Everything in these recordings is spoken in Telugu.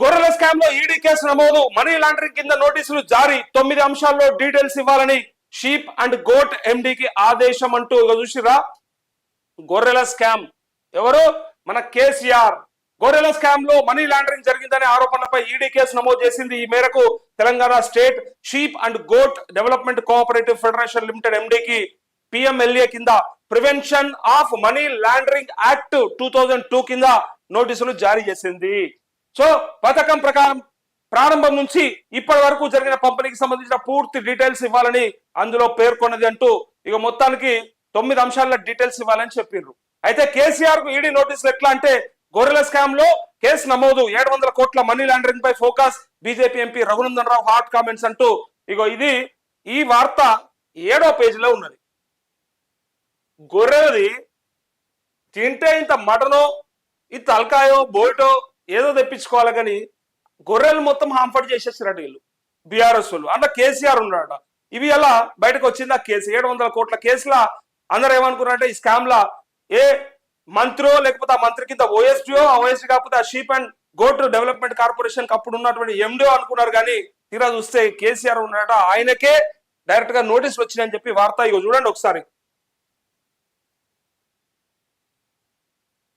గొర్రెల స్కామ్లో ఈడీ కేసు నమోదు. మనీ లాండరింగ్ కింద నోటీసులు జారీ. తొమ్మిది అంశాల్లో డీటెయిల్స్ ఇవ్వాలని షీప్ అండ్ గోట్ ఎండికి ఆదేశం అంటూ చూసిరా గొర్రెల స్కామ్. ఎవరు? మన కేసీఆర్. గొర్రెల స్కామ్లో మనీ లాండరింగ్ జరిగిందనే ఆరోపణలపై ఈడీ కేసు నమోదు చేసింది ఈ మేరకు Telangana state sheep and goat development cooperative federation limited ఎండికి PMLA కింద prevention of money laundering act two thousand two కింద నోటీసులు జారీ చేసింది. సో పథకం ప్రకారం ప్రారంభం నుంచి ఇప్పటి వరకు జరిగిన పంపిణీకి సంబంధించిన పూర్తి డీటెయిల్స్ ఇవ్వాలని అందులో పేర్కొన్నది అంటూ ఇక మొత్తానికి తొమ్మిది అంశాల డీటెయిల్స్ ఇవ్వాలని చెప్పిండ్రు అయితే కేసీఆర్కు ఈడీ నోటీసులు ఎట్లా అంటే గొర్రెల స్కామ్లో కేసు నమోదు ఏడు వందల కోట్ల మనీ లాండరింగ్ పై focus BJP MP Raghunandan Rao hot comments అంటూ ఇగో ఇది ఈ వార్త ఏడో పేజీలో ఉన్నది. గొర్రెలది తింటే ఇంత మటనో ఇంత అల్కాయో బోయిటో ఏదో తెప్పించుకోవాలి కానీ గొర్రెలు మొత్తం హాంఫర్ట్ చేసేసారట వీళ్ళు. బీఆర్ఎస్ వాళ్ళు. అంటే కేసీఆర్ ఉన్నాడట. ఇవి ఎలా బయటకు వచ్చింది? ఆ కేసు ఏడు వందల కోట్ల కేసులా అందరు ఏమనుకున్నారంటే ఈ స్కామ్ లా ఏ మంత్రో లేకపోతే ఆ మంత్రి కింద ఓఎస్డిఓ ఆ ఓఎస్డి కాకపోతే ఆ sheep and goat development corporation అప్పుడు ఉన్నటువంటి ఎండిఓ అనుకున్నారు కానీ తీరా చూస్తే కేసీఆర్ ఉన్నాడట. ఆయనకే డైరెక్ట్గా నోటీసులు వచ్చినాయని చెప్పి వార్త ఇగో చూడండి ఒకసారి.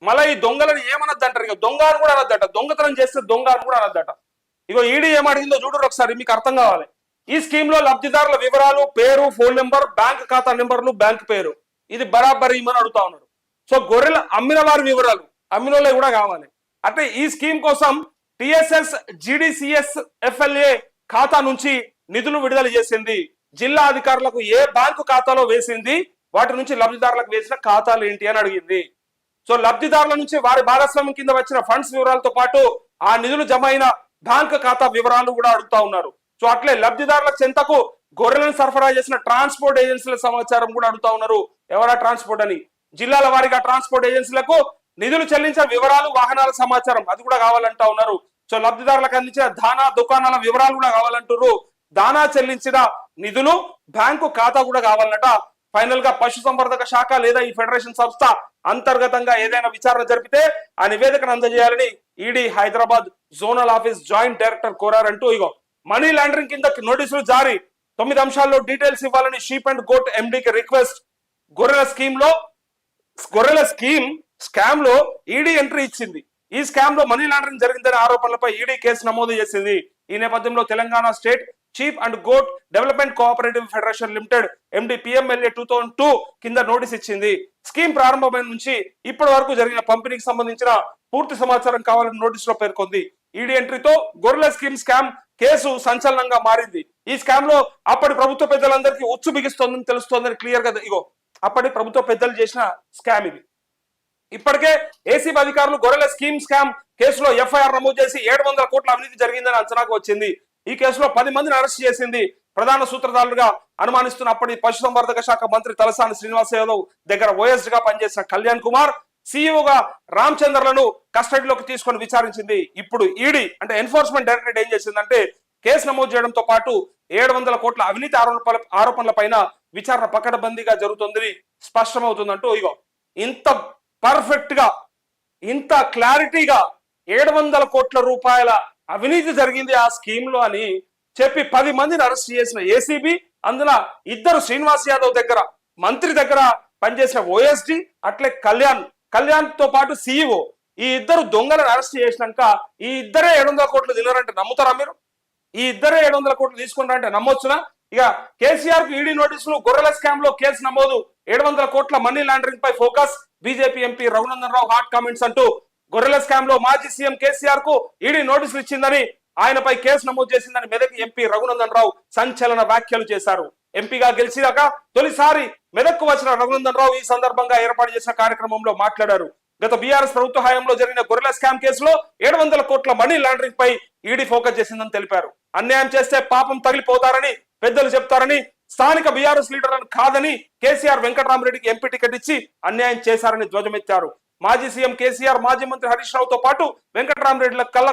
మళ్ళీ ఈ దొంగలను ఏమనద్దు అంటారు ఇక దొంగ అని కూడా అనొద్దట. దొంగతనం చేస్తే దొంగ అని కూడా అనొద్దట. ఇగో ఈడీ ఏమడిగిందో చూడరు ఒకసారి మీకు అర్థం కావాలి. ఈ స్కీమ్లో లబ్ధిదారుల వివరాలు పేరు ఫోన్ నెంబర్ బ్యాంక్ ఖాతా నెంబర్లు బ్యాంక్ పేరు. ఇది బరాబర్ ఇమ్మని అడుగుతా ఉన్నారు. సో గొర్రెల అమ్మిన వారి వివరాలు అమ్మిన కూడా కావాలి. అంటే ఈ స్కీమ్ కోసం టిఎస్ఎస్ జిడిసిఎస్ ఎఫ్ఎల్ఏ ఖాతా నుంచి నిధులు విడుదల చేసింది. జిల్లా అధికారులకు ఏ బ్యాంకు ఖాతాలో వేసింది? వాటి నుంచి లబ్ధిదారులకు వేసిన ఖాతాలు ఏంటి అని అడిగింది. సో లబ్ధిదారుల నుంచి వారి భాగస్వామ్యం కింద వచ్చిన ఫండ్స్ వివరాలతో పాటు ఆ నిధులు జమ అయిన బ్యాంక్ ఖాతా వివరాలు కూడా అడుగుతా ఉన్నారు. సో అట్లే లబ్ధిదారుల చెంతకు గొర్రెలను సరఫరా చేసిన ట్రాన్స్పోర్ట్ ఏజెన్సీల సమాచారం కూడా అడుగుతా ఉన్నారు. ఎవరా ట్రాన్స్పోర్ట్ అని? జిల్లాల వారీగా ట్రాన్స్పోర్ట్ ఏజెన్సీలకు నిధులు చెల్లించిన వివరాలు వాహనాల సమాచారం అది కూడా కావాలంటా ఉన్నారు. సో లబ్ధిదారులకు అందించిన దానా దుకాణాల వివరాలు కూడా కావాలంటున్నారు దానా చెల్లించిన నిధులు బ్యాంకు ఖాతా కూడా కావాలన్నట ఫైనల్గా పశు సంవర్ధక శాఖ లేదా ఈ ఫెడరేషన్ సంస్థ అంతర్గతంగా ఏదైనా విచారణ జరిపితే ఆ నివేదికను అందజేయాలని ED Hyderabad zonal office joint director కోరారంటూ ఇగో మనీ లాండరింగ్ కింద నోటీసులు జారీ. తొమ్మిది అంశాల్లో డీటెయిల్స్ ఇవ్వాలని షీప్ అండ్ గోట్ ఎండీకి రిక్వెస్ట్. గొర్రెల స్కీమ్లో గొర్రెల స్కీమ్ స్కామ్లో ఈడీ ఎంట్రీ ఇచ్చింది. ఈ స్కామ్లో మనీ లాండరింగ్ జరిగిందనే ఆరోపణలపై ఈడీ కేసు నమోదు చేసింది. ఈ నేపథ్యంలో Telangana state chief and goat development cooperative federation limited MD PMLA two thousand two కింద నోటీస్ ఇచ్చింది. స్కీమ్ ప్రారంభమైన నుంచి ఇప్పటి వరకు జరిగిన పంపిణీకి సంబంధించిన పూర్తి సమాచారం కావాలని నోటీసులో పేర్కొంది. ఈడీ ఎంట్రీతో గొర్రెల స్కీమ్ స్కామ్ కేసు సంచలనంగా మారింది. ఈ స్కామ్లో అప్పటి ప్రభుత్వ పెద్దలందరికీ ఉచ్చు బిగిస్తోందని తెలుస్తోందని క్లియర్గా ఇగో అప్పటి ప్రభుత్వ పెద్దలు చేసిన స్కామ్ ఇది. ఇప్పటికే ఏసీబీ అధికారులు గొర్రెల స్కీమ్ స్కామ్ కేసులో ఎఫ్ఐఆర్ నమోదు చేసి ఏడు వందల కోట్ల అవినీతి జరిగిందని అంచనాకు వచ్చింది. ఈ కేసులో పది మందిని అరెస్ట్ చేసింది ప్రధాన సూత్రధారులుగా అనుమానిస్తున్న అప్పటి పశుసంవర్ధక శాఖ మంత్రి తలసాని శ్రీనివాస్ యాదవ్ దగ్గర ఓఎస్గా పనిచేసిన కళ్యాణ్ కుమార్ సీఈఓగా రామచంద్రలను కస్టడీలోకి తీసుకొని విచారించింది. ఇప్పుడు ఈడీ అంటే ఎన్ఫోర్స్మెంట్ డైరెక్టరేట్ ఏం చేసిందంటే కేసు నమోదు చేయడంతో పాటు ఏడు వందల కోట్ల అవినీతి ఆరోపణ ఆరోపణల పైన విచారణ పకడబందీగా జరుగుతుందని స్పష్టమవుతుందంటూ ఇగో ఇంత పర్ఫెక్ట్గా ఇంత క్లారిటీగా ఏడు వందల కోట్ల రూపాయల అవినీతి జరిగింది ఆ స్కీమ్లో అని చెప్పి పది మందిని అరెస్ట్ చేసిన ఏసీబీ అందులో ఇద్దరు శ్రీనివాస్ యాదవ్ దగ్గర మంత్రి దగ్గర పనిచేసిన ఓఎస్డి అట్లే కళ్యాణ్. కళ్యాణ్తో పాటు సీఈఓ ఈ ఇద్దరు దొంగలను అరెస్ట్ చేసినాక ఈ ఇద్దరే ఏడు వందల కోట్లు తిన్నారంటే నమ్ముతారా మీరు? ఈ ఇద్దరే ఏడు వందల కోట్లు తీసుకున్నారంటే నమ్మొచ్చునా? ఇక కేసీఆర్కు ఈడీ నోటీసులు గొర్రెల స్కామ్లో కేసు నమోదు ఏడు వందల కోట్ల మనీ లాండరింగ్ పై focus BJP MP Raghunandan Rao hot comments అంటూ గొర్రెల స్కామ్లో మాజీ సీఎం కేసీఆర్కు ఈడీ నోటీసులు ఇచ్చిందని ఆయనపై కేసు నమోదు చేసిందని మెదక్ ఎంపీ రఘునందన్ రావు సంచలన వ్యాఖ్యలు చేశారు. ఎంపీగా గెలిచినాక తొలిసారి మెదక్కు వచ్చిన రఘునందన్ రావు ఈ సందర్భంగా ఏర్పాటు చేసిన కార్యక్రమంలో మాట్లాడారు. గత బీఆర్ఎస్ ప్రభుత్వ హయాంలో జరిగిన గొర్రెల స్కామ్ కేసులో ఏడు వందల కోట్ల మనీ లాండరింగ్ పై ఈడీ ఫోకస్ చేసిందని తెలిపారు. అన్యాయం చేస్తే పాపం తగిలిపోతారని పెద్దలు చెప్తారని స్థానిక బీఆర్ఎస్ లీడర్లను కాదని కేసీఆర్ వెంకటరామరెడ్డికి ఎంపీ టికెట్ ఇచ్చి అన్యాయం చేశారని ధ్వజమెత్తారు. మాజీ సీఎం కేసీఆర్ మాజీ మంత్రి హరీష్ రావుతో పాటు వెంకటరామరెడ్డిల కళ్ళ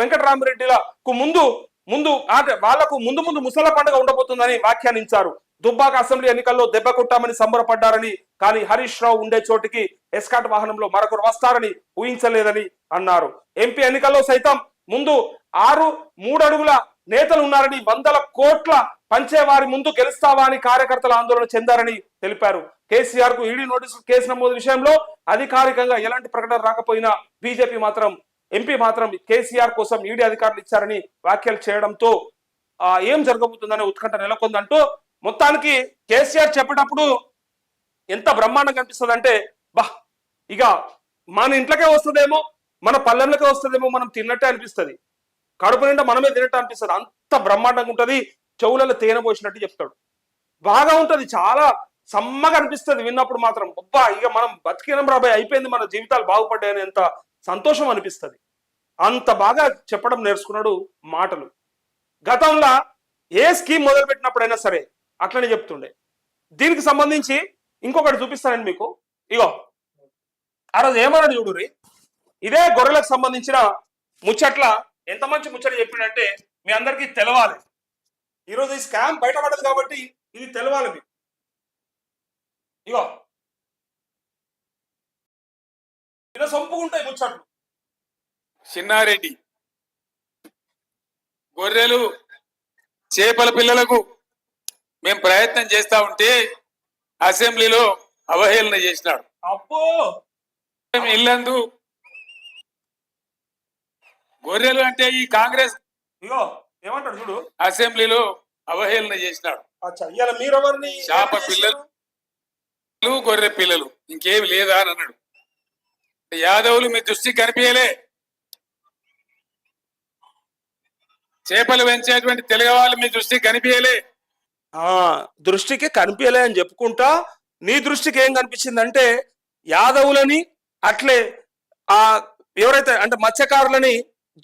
వెంకటరామరెడ్డిలకు ముందు ముందు అంటే వాళ్ళకు ముందు ముందు ముసల పండుగ ఉండబోతుందని వ్యాఖ్యానించారు. దుబ్బాక అసెంబ్లీ ఎన్నికల్లో దెబ్బ కొట్టామని సంబరపడ్డారని కానీ హరీష్ రావు ఉండే చోటికి ఎస్కాట్ వాహనంలో మరొకరు వస్తారని ఊహించలేదని అన్నారు. ఎంపీ ఎన్నికల్లో సైతం ముందు ఆరు మూడు అడుగుల నేతలు ఉన్నారని వందల కోట్ల పంచేవారి ముందు గెలుస్తావా అని కార్యకర్తలు ఆందోళన చెందారని తెలిపారు. కేసీఆర్కు ఈడీ నోటీసు కేసు నమోదు విషయంలో అధికారికంగా ఎలాంటి ప్రకటన రాకపోయినా బీజేపీ మాత్రం ఎంపీ మాత్రం కేసీఆర్ కోసం ఈడీ అధికారులు ఇచ్చారని వ్యాఖ్యలు చేయడంతో ఆ, ఏం జరగబోతుందనే ఉత్కంఠ నెలకొందంటూ మొత్తానికి కేసీఆర్ చెప్పేటప్పుడు ఎంత బ్రహ్మాండం కనిపిస్తుంది అంటే బా ఇక మన ఇంట్లోకే వస్తుందేమో మన పల్లెంలోకే వస్తుందేమో మనం తిన్నట్టే అనిపిస్తుంది. కడుపు నిండా మనమే తినట్టు అనిపిస్తుంది. అంత బ్రహ్మాండంగా ఉంటది చెవులలో తేనె పోసినట్టు చెప్తాడు. బాగా ఉంటది చాలా సమ్మగా అనిపిస్తుంది విన్నప్పుడు మాత్రం. అబ్బా ఇక మనం బతికినం రాబాయ్ అయిపోయింది మన జీవితాలు బాగుపడ్డాయని ఎంత సంతోషం అనిపిస్తుంది. అంత బాగా చెప్పడం నేర్చుకున్నాడు మాటలు. గతంలో ఏ స్కీమ్ మొదలు పెట్టినప్పుడైనా సరే అట్లనే చెప్తుండే. దీనికి సంబంధించి ఇంకొకటి చూపిస్తానండి మీకు. ఇగో ఆ రోజు ఏమన్నాడు చూడురి ఇదే గొర్రెలకు సంబంధించిన ముచ్చట్ల ఎంత మంచి ముచ్చట చెప్పిండంటే మీ అందరికీ తెలవాలి. ఈరోజు ఈ స్కామ్ బయటపడదు కాబట్టి ఇది తెలవాలి మీకు. ఇగో. ఇలా సొంపుకుంటాయి ముచ్చట్లు. చిన్నారెడ్డి. గొర్రెలు చేపల పిల్లలకు మేము ప్రయత్నం చేస్తా ఉంటే అసెంబ్లీలో అవహేళన చేసినాడు. అబ్బో! ఇల్లందు గొర్రెలు అంటే ఈ కాంగ్రెస్ ఇగో ఏమంటాడు చూడు? అసెంబ్లీలో అవహేళన చేసినాడు. శాప పిల్లలు. పిల్లలు, గొర్రె పిల్లలు ఇంకేమి లేదా అని అన్నాడు. యాదవులు మీ దృష్టికి కనిపించలే. చేపలు పెంచేటువంటి తెలుగు వాళ్ళు మీ దృష్టికి కనిపించలే. ఆ దృష్టికి కనిపించలే అని చెప్పుకుంటా నీ దృష్టికి ఏం కనిపించిందంటే యాదవులని అట్లే ఆ ఎవరైతే అంటే మత్స్యకారులని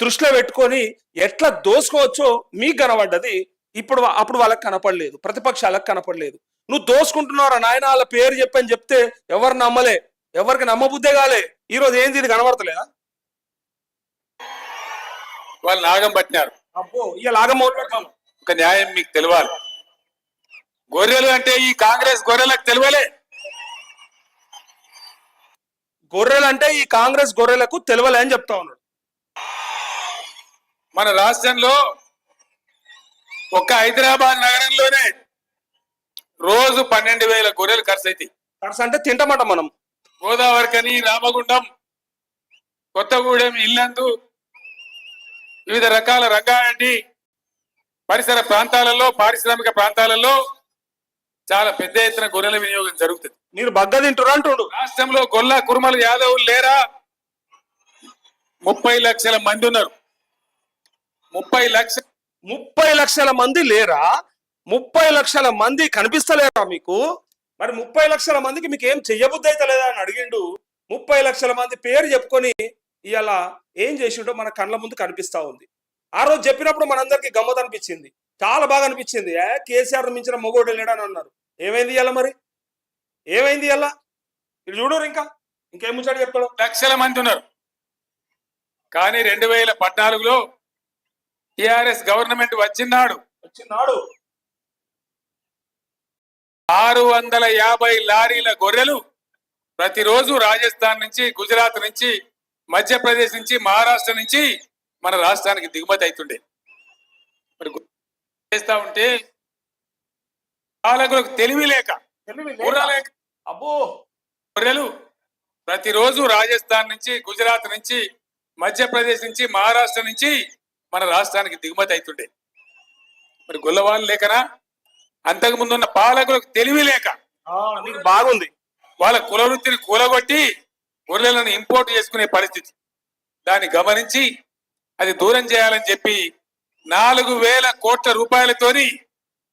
దృష్టిలో పెట్టుకొని ఎట్లా దోసుకోవచ్చో మీకు కనబడ్డది ఇప్పుడు అప్పుడు వాళ్ళకి కనపడలేదు ప్రతిపక్షాలకు కనపడలేదు. నువ్వు దోసుకుంటున్నారా నాయన వాళ్ళ పేరు చెప్పని చెప్తే ఎవరు నమ్మలే ఎవరికి నమ్మబుద్ధే కాలే. ఈ రోజు ఏంది ఇది కనబడతలేదా? వాళ్ళు నాగం పట్టినారు. అబ్బో ఇక లాగమౌలు ఒక న్యాయం మీకు తెలియాలి. గొర్రెలు అంటే ఈ కాంగ్రెస్ గొర్రెలకు తెలియలే. గొర్రెలు అంటే ఈ కాంగ్రెస్ గొర్రెలకు తెలియలే అని చెప్తా ఉన్నాడు. మన రాష్ట్రంలో ఒక్క హైదరాబాద్ నగరంలోనే రోజు పన్నెండు వేల గొర్రెలు ఖర్చు అవుతాయి ఖర్చు అంటే తింటామట మనం. గోదావరికని రామగుండం కొత్తగూడెం ఇల్లందు వివిధ రకాల రంగారెడ్డి పరిసర ప్రాంతాలలో పారిశ్రామిక ప్రాంతాలలో చాలా పెద్ద ఎత్తున గొర్రెల వినియోగం జరుగుతుంది. మీరు బగ్గ తింటురా అంటుండు. రాష్ట్రంలో గొల్ల కురుమలు యాదవులు లేరా? ముప్పై లక్షల మంది ఉన్నారు. ముప్పై లక్ష ముప్పై లక్షల మంది లేరా? ముప్పై లక్షల మంది కనిపిస్తలేరా మీకు? మరి ముప్పై లక్షల మందికి మీకు ఏం చెయ్యబుద్ధి అయితే లేదా అని అడిగిండు. ముప్పై లక్షల మంది పేరు చెప్పుకొని ఇవాళ ఏం చేసిండో మన కళ్ళ ముందు కనిపిస్తా ఉంది. ఆ రోజు చెప్పినప్పుడు మనందరికి గమ్మత్ అనిపించింది. చాలా బాగా అనిపించింది. ఏ కేసీఆర్ మించిన మొగోడు లేడని అన్నారు. ఏమైంది ఇవాళ మరి? ఏమైంది ఇవాళ ఇది చూడరు ఇంకా. ఇంకేం ముచ్చాడు చెప్తాడు? లక్షల మంది ఉన్నారు. కానీ రెండు వేల పద్నాలుగులో టిఆర్ఎస్ గవర్నమెంట్ వచ్చినాడు. వచ్చినాడు. ఆరు వందల యాభై లారీల గొర్రెలు ప్రతిరోజు రాజస్థాన్ నుంచి గుజరాత్ నుంచి మధ్యప్రదేశ్ నుంచి మహారాష్ట్ర నుంచి మన రాష్ట్రానికి దిగుమతి అవుతుండే. మరి చేస్తా ఉంటే పాలకులకు తెలివి లేక? లేక అబ్బో! గొర్రెలు ప్రతిరోజు రాజస్థాన్ నుంచి గుజరాత్ నుంచి మధ్యప్రదేశ్ నుంచి మహారాష్ట్ర నుంచి మన రాష్ట్రానికి దిగుమతి అవుతుండే. మరి గొల్లవాళ్ళు లేకనా? అంతకుముందు ఉన్న పాలకులకు తెలివి లేక నీకు బాగుంది. వాళ్ళ కుల వృత్తిని కూలగొట్టి గొర్రెలను ఇంపోర్ట్ చేసుకునే పరిస్థితి. దాన్ని గమనించి అది దూరం చేయాలని చెప్పి నాలుగు వేల కోట్ల రూపాయలతోని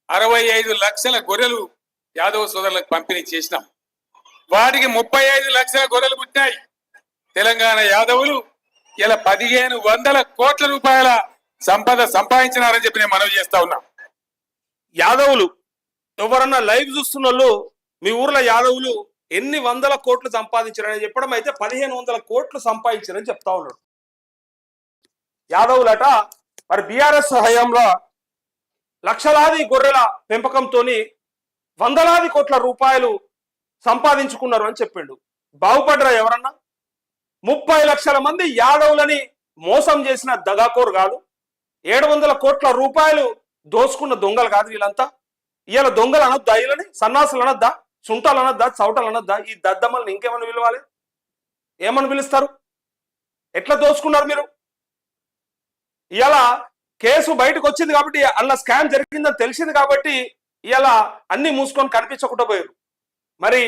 అరవై ఐదు లక్షల గొర్రెలు యాదవ సోదరులకు పంపిణీ చేసినాం. వాటికి ముప్పై ఐదు లక్షల గొర్రెలు పుట్టినాయి. తెలంగాణ యాదవులు ఇలా పదిహేను వందల కోట్ల రూపాయల సంపద సంపాదించినారని చెప్పి నేను మనవి చేస్తా ఉన్నా. యాదవులు ఎవరన్నా లైవ్ చూస్తున్న వాళ్ళు మీ ఊర్లో యాదవులు ఎన్ని వందల కోట్లు సంపాదించారని చెప్పడం అయితే పదిహేను వందల కోట్లు సంపాదించారని చెప్తా ఉన్నాడు. యాదవులట మరి బీఆర్ఎస్ హయాంలో లక్షలాది గొర్రెల పెంపకంతోని వందలాది కోట్ల రూపాయలు సంపాదించుకున్నారు అని చెప్పిండు. బాగుపడ్డరా ఎవరన్నా? ముప్పై లక్షల మంది యాదవులని మోసం చేసిన దగాకోరు కాదు. ఏడు వందల కోట్ల రూపాయలు దోసుకున్న దొంగలు కాదు వీళ్ళంతా. ఇవాళ దొంగలు అనొద్దా వీళ్ళని? సన్నాసులు అనొద్దా? సుంటాలు అనొద్దా? చౌటలు అనొద్దా? ఈ దద్దమ్మల్ని ఇంకేమని పిలవాలి? ఏమని పిలుస్తారు? ఎట్లా దోచుకున్నారు మీరు? ఇలా కేసు బయటకు వచ్చింది కాబట్టి అలా స్కామ్ జరిగిందని తెలిసింది కాబట్టి ఇలా అన్ని మూసుకొని కనిపించకుండా పోయారు. మరి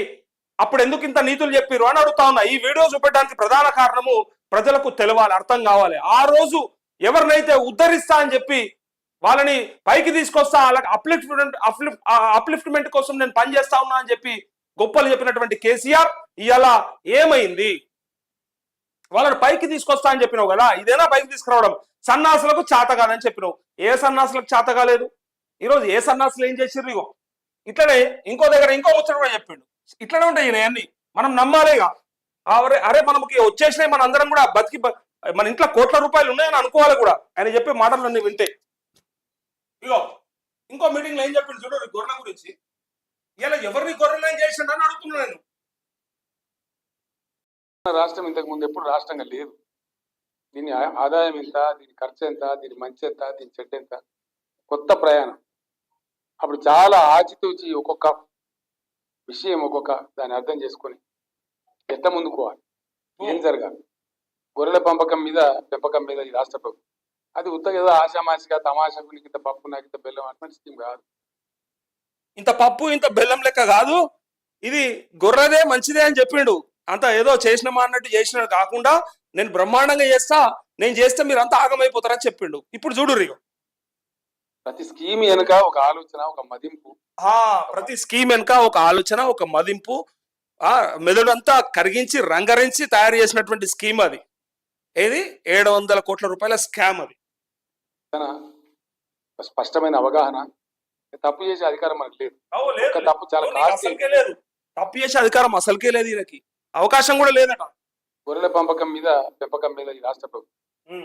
అప్పుడు ఎందుకు ఇంత నీతులు చెప్పారు అని అడుగుతా ఉన్నా. ఈ వీడియో చూపెట్టడానికి ప్రధాన కారణము ప్రజలకు తెలవాలి అర్థం కావాలి. ఆ రోజు ఎవరినైతే ఉద్ధరిస్తా అని చెప్పి వాళ్ళని పైకి తీసుకొస్తా వాళ్ళకి అప్లిఫ్ట్మెంట్ అప్లిఫ్ట్ అప్లిఫ్ట్మెంట్ కోసం నేను పని చేస్తా ఉన్నా అని చెప్పి గొప్పలు చెప్పినటువంటి కేసీఆర్ ఇవాళ ఏమైంది? వాళ్ళని పైకి తీసుకొస్తా అని చెప్పినావు కదా ఇదేనా పైకి తీసుకురావడం? సన్నాసులకు చేత కాదని చెప్పినావు. ఏ సన్నాసులకు చేత కాలేదు? ఈరోజు ఏ సన్నాసులు ఏం చేసిర్రు ఇగో? ఇట్లనే ఇంకో దగ్గర ఇంకో ముచ్చట కూడా చెప్పిండు. ఇట్లనే ఉంటాయి ఈయన అన్ని. మనం నమ్మాలేగా? అరే అరే మనకి వచ్చేసినాయి మన అందరం కూడా బతికి మన ఇంట్లో కోట్ల రూపాయలు ఉన్నాయని అనుకోవాలి కూడా. ఆయన చెప్పే మాటలు వింటే. ఇగో ఇంకో మీటింగ్లో ఏం చెప్పిండు చూడు గొర్రెల గురించి. ఇలా ఎవరిని గొర్రెలు చేసిండు అని అడుగుతున్నా నేను. రాష్ట్రం ఇంతకు ముందు ఎప్పుడు రాష్ట్రంగా లేదు. దీని ఆ- ఆదాయం ఎంత దీని ఖర్చు ఎంత దీని మంచి ఎంత దీని చెడ్డ ఎంత? కొత్త ప్రయాణం. అప్పుడు చాలా ఆచితూచి ఒక్కొక్క విషయం ఒక్కొక్క దాన్ని అర్థం చేసుకొని ఎట్ట ముందుకోవాలి ఏం జరగాలి? గొర్రెల పెంపకం మీద పెంపకం మీద ఈ రాష్ట్ర ప్రభుత్వం అది ఉత్తగా ఏదో ఆశామాసిగా తమాషకు ఇంత పప్పు నాకు ఇంత బెల్లం అటువంటి స్కీమ్ కాదు. ఇంత పప్పు ఇంత బెల్లం లెక్క కాదు. ఇది గొర్రెదే మంచిదే అని చెప్పిండు. అంత ఏదో చేసినమా అన్నట్టు చేసినట్టు కాకుండా నేను బ్రహ్మాండంగా చేస్తా నేను చేస్తే మీరు అంతా ఆగమైపోతారని చెప్పిండు. ఇప్పుడు చూడు రిగో. ప్రతి స్కీమ్ వెనుక ఒక ఆలోచన ఒక మదింపు. ఆ ప్రతి స్కీమ్ వెనుక ఒక ఆలోచన ఒక మదింపు ఆ మెదడంతా కరిగించి రంగరించి తయారు చేసినటువంటి స్కీమ్ అది. ఏది? ఏడు వందల కోట్ల రూపాయల స్కామ్ అది. స్పష్టమైన అవగాహన తప్పు చేసే అధికారం మనకు లేదు. తప్పు చాలా అసలుకే లేదు. తప్పు చేసే అధికారం అసలుకే లేదు ఈయనకి. అవకాశం కూడా లేదట. గొర్రెల పంపకం మీద పెంపకం మీద ఈ రాష్ట్ర ప్రభుత్వం.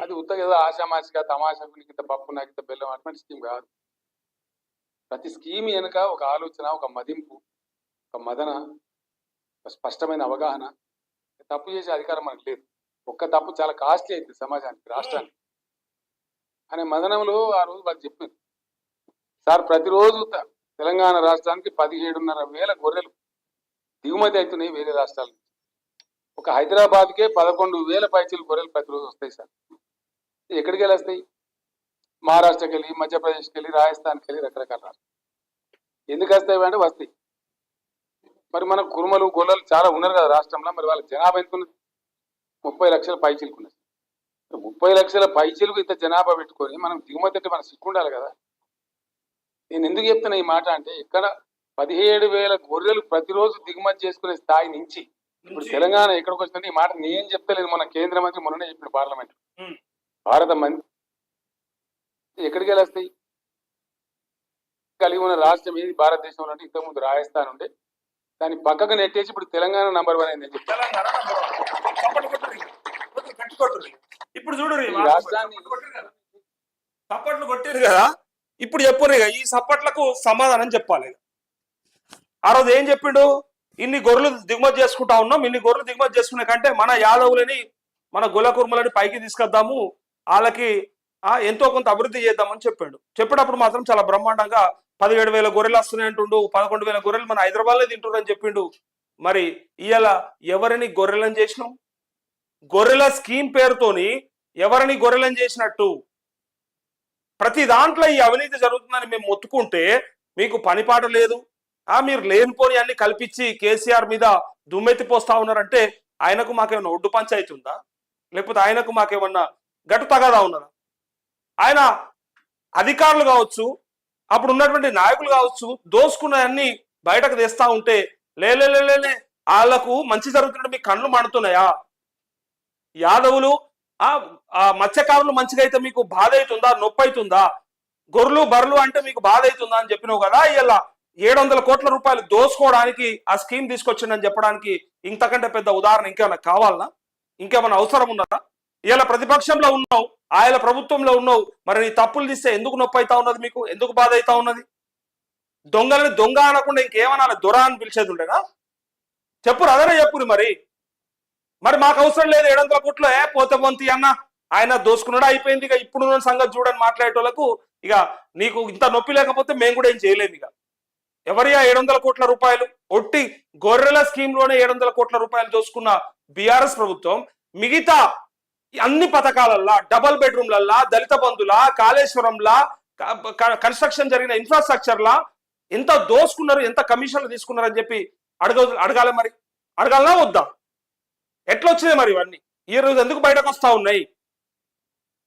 అది ఉత్తగా ఏదో ఆశామాసిగా తమాషకు నీకు ఇంత పప్పు నాకు ఇంత బెల్లం అటువంటి స్కీమ్ కాదు. ప్రతి స్కీమ్ వెనుక ఒక ఆలోచన ఒక మదింపు ఒక మదన ఒక స్పష్టమైన అవగాహన. తప్పు చేసే అధికారం మనకు లేదు. ఒక్క తప్పు చాలా కాస్ట్లీ అయింది సమాజానికి రాష్ట్రానికి. అనే మదనంలో ఆ రోజు వాళ్ళు చెప్పింది సార్ ప్రతిరోజు తెలంగాణ రాష్ట్రానికి పదిహేడున్నర వేల గొర్రెలు దిగుమతి అవుతున్నాయి వేరే రాష్ట్రాల నుంచి. ఒక హైదరాబాద్కే పదకొండు వేల పైచీలు గొర్రెలు ప్రతిరోజు వస్తాయి సార్. ఎక్కడికి వెళ్ళి వస్తాయి మహారాష్ట్రకి వెళ్ళి మధ్యప్రదేశ్కి వెళ్ళి రాజస్థాన్కి వెళ్ళి రకరకాల రాష్ట్రాలు. ఎందుకు వస్తాయి అంటే వస్తాయి. మరి మన కురుమలు గొర్రెలు చాలా ఉన్నారు కదా రాష్ట్రంలో మరి వాళ్ళ జనాభా ఎంతున్నది? ముప్పై లక్షల పైచీలకు ముప్పై లక్షల పైచీలకు ఇంత జనాభా పెట్టుకొని మనం దిగుమతి అంటే మనం సిక్కుండాలి కదా. నేను ఎందుకు చెప్తున్నా ఈ మాట అంటే ఇక్కడ పదిహేడు వేల గొర్రెలు ప్రతిరోజు దిగుమతి చేసుకునే స్థాయి నుంచి ఇప్పుడు తెలంగాణ ఎక్కడికి వచ్చిందంటే ఈ మాట నేను చెప్తలేదు మన కేంద్ర మంత్రి మొన్ననే చెప్పిన పార్లమెంట్. భారత మంత్రి ఎక్కడికి వెళ్ళి వస్తాయి కలిగి ఉన్న రాష్ట్రం ఏది? భారతదేశంలో అంటే ఇంతకుముందు రాజస్థాన్ ఉండే. దాన్ని పక్కకు నెట్టేసి ఇప్పుడు తెలంగాణ నంబర్ వన్ అయిందని చెప్పి కొట్టుర్రి. ఇప్పుడు చూడు సప్పట్లు కొట్టిరు కదా. ఇప్పుడు చెప్పుర్రు ఇక ఈ సప్పట్లకు సమాధానం చెప్పాలి. ఆ రోజు ఏం చెప్పిండు? ఇన్ని గొర్రెలు దిగుమతి చేసుకుంటా ఉన్నాం ఇన్ని గొర్రెలు దిగుమతి చేసుకునే కంటే మన యాదవులని మన గుల కుర్మలని పైకి తీసుకొద్దాము. వాళ్ళకి ఆ ఎంతో కొంత అభివృద్ధి చేద్దామని చెప్పాడు. చెప్పేటప్పుడు మాత్రం చాలా బ్రహ్మాండంగా పదిహేడు వేల గొర్రెలు వస్తున్నాయి అంటుండు పదకొండు వేల గొర్రెలు మన హైదరాబాద్లో తింటుండ్రు అని చెప్పిండు. మరి ఇవాళ ఎవరిని గొర్రెలను చేసినాం? గొర్రెల స్కీమ్ పేరుతోని ఎవరిని గొర్రెలను చేసినట్టు? ప్రతి దాంట్లో ఈ అవినీతి జరుగుతుందని మేము మొత్తుకుంటే మీకు పనిపాట లేదు. ఆ మీరు లేనిపోని అన్ని కల్పించి కేసీఆర్ మీద దుమ్మెత్తి పోస్తా ఉన్నారంటే ఆయనకు మాకేమన్నా ఒడ్డు పంచాయతీ ఉందా? లేకపోతే ఆయనకు మాకేమన్నా గట్టు తగదా ఉన్నదా? ఆయన అధికారులు కావచ్చు అప్పుడు ఉన్నటువంటి నాయకులు కావచ్చు దోసుకున్నవన్నీ బయటకు తెస్తా ఉంటే లేలే లేలే వాళ్ళకు మంచి జరుగుతున్నట్టు మీ కళ్ళు మండుతున్నాయా? యాదవులు ఆ మత్స్యకారులు మంచిగా అయితే మీకు బాధ అవుతుందా నొప్పి అవుతుందా గొర్రెలు బర్రెలు అంటే మీకు బాధ అవుతుందా అని చెప్పినావు కదా ఇలా ఏడు వందల కోట్ల రూపాయలు దోసుకోవడానికి ఆ స్కీమ్ తీసుకొచ్చిందని చెప్పడానికి ఇంతకంటే పెద్ద ఉదాహరణ ఇంకేమైనా కావాలనా? ఇంకేమైనా అవసరం ఉన్నదా? ఇలా ప్రతిపక్షంలో ఉన్నావు ఆయన ప్రభుత్వంలో ఉన్నావు మరి నీ తప్పులు తీస్తే ఎందుకు నొప్పి అవుతా ఉన్నది మీకు? ఎందుకు బాధ అవుతా ఉన్నది? దొంగలని దొంగ అనకుండా ఇంకేమన్నా దొర అని పిలిచేది ఉండేనా? చెప్పురు అదనే చెప్పురు మరి. మరి మాకు అవసరం లేదు ఏడు వందల కోట్లు. ఏ పోతే పొంతి అన్న. ఆయన దోసుకున్నాడు? అయిపోయింది ఇక. ఇప్పుడు సంగతి చూడని మాట్లాడేటోళ్ళకు. ఇక నీకు ఇంత నొప్పి లేకపోతే మేము కూడా ఏం చేయలేము ఇక. ఎవరి ఆ ఏడు వందల కోట్ల రూపాయలు? ఒట్టి గొర్రెల స్కీమ్లోనే ఏడు వందల కోట్ల రూపాయలు దోసుకున్న బీఆర్ఎస్ ప్రభుత్వం మిగతా అన్ని పథకాలల్లా డబల్ బెడ్రూమ్లల్లా దళిత బంధులా కాళేశ్వరంలా కన్స్ట్రక్షన్ జరిగిన ఇన్ఫ్రాస్ట్రక్చర్లా ఎంత దోసుకున్నారు ఎంత కమిషన్లు తీసుకున్నారు అని చెప్పి అడగ అడగాలి మరి. అడగాలనా వద్దా? ఎట్లా వచ్చినాయి మరి ఇవన్నీ? ఈ రోజు ఎందుకు బయటకు వస్తా ఉన్నాయి?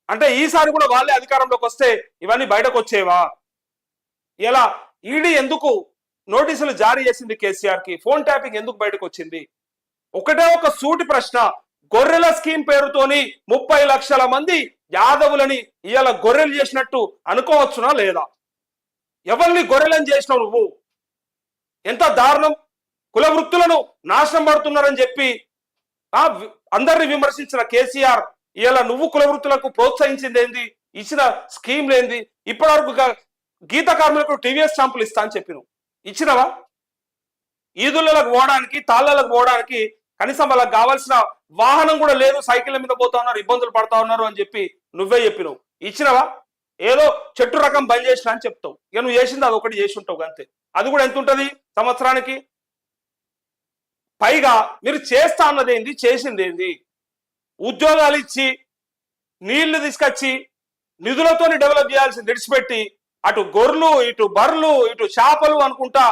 అంటే ఈసారి కూడా వాళ్ళే అధికారంలోకి వస్తే ఇవన్నీ బయటకు వచ్చేవా ఇలా ఈడీ ఎందుకు నోటీసులు జారీ చేసింది కేసీఆర్కి ఫోన్ ట్యాపింగ్ ఎందుకు బయటకు వచ్చింది ఒకటే ఒక సూటి ప్రశ్న. గొర్రెల స్కీమ్ పేరుతోని ముప్పై లక్షల మంది యాదవులని ఇవాళ గొర్రెలు చేసినట్టు అనుకోవచ్చునా లేదా? ఎవరిని గొర్రెలను చేసినావు నువ్వు? ఎంత దారుణం? కుల వృత్తులను నాశనం పడుతున్నారని చెప్పి అందరిని విమర్శించిన కేసీఆర్ ఇలా నువ్వు కులవృత్తులకు ప్రోత్సహించింది ఏంది ఇచ్చిన స్కీమ్ లేంది ఇప్పటివరకు గా- గీత కార్మికులకు టీవీఎస్ స్టాంపులు ఇస్తా అని చెప్పిను ఇచ్చినవా? ఈదులకు పోవడానికి తాళ్ళలకు పోవడానికి కనీసం వాళ్ళకి కావాల్సిన వాహనం కూడా లేదు సైకిల్ మీద పోతా ఉన్నారు ఇబ్బందులు పడతా ఉన్నారు అని చెప్పి నువ్వే చెప్పినావు. ఇచ్చినవా? ఏదో చెట్టు రకం బంద్ చేసిన అని చెప్తావు. ఇక నువ్వు చేసింది అది ఒకటి చేసి ఉంటావు అంతే. అది కూడా ఎంత ఉంటది? సంవత్సరానికి పైగా మీరు చేస్తా అన్నది ఏంది? చేసింది ఏంది? ఉద్యోగాలు ఇచ్చి నీళ్ళు తీసుకొచ్చి నిధులతోని డెవలప్ చేయాల్సింది విడిచిపెట్టి అటు గొర్రెలు ఇటు బర్రెలు ఇటు చేపలు అనుకుంటా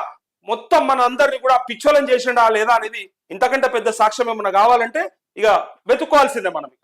మొత్తం మన అందరిని కూడా పిచ్చోలం చేసిండా లేదా అనేది ఇంతకంటే పెద్ద సాక్ష్యం ఏమన్నా కావాలంటే ఇక వెతుక్కోవాల్సిందే మనం ఇక.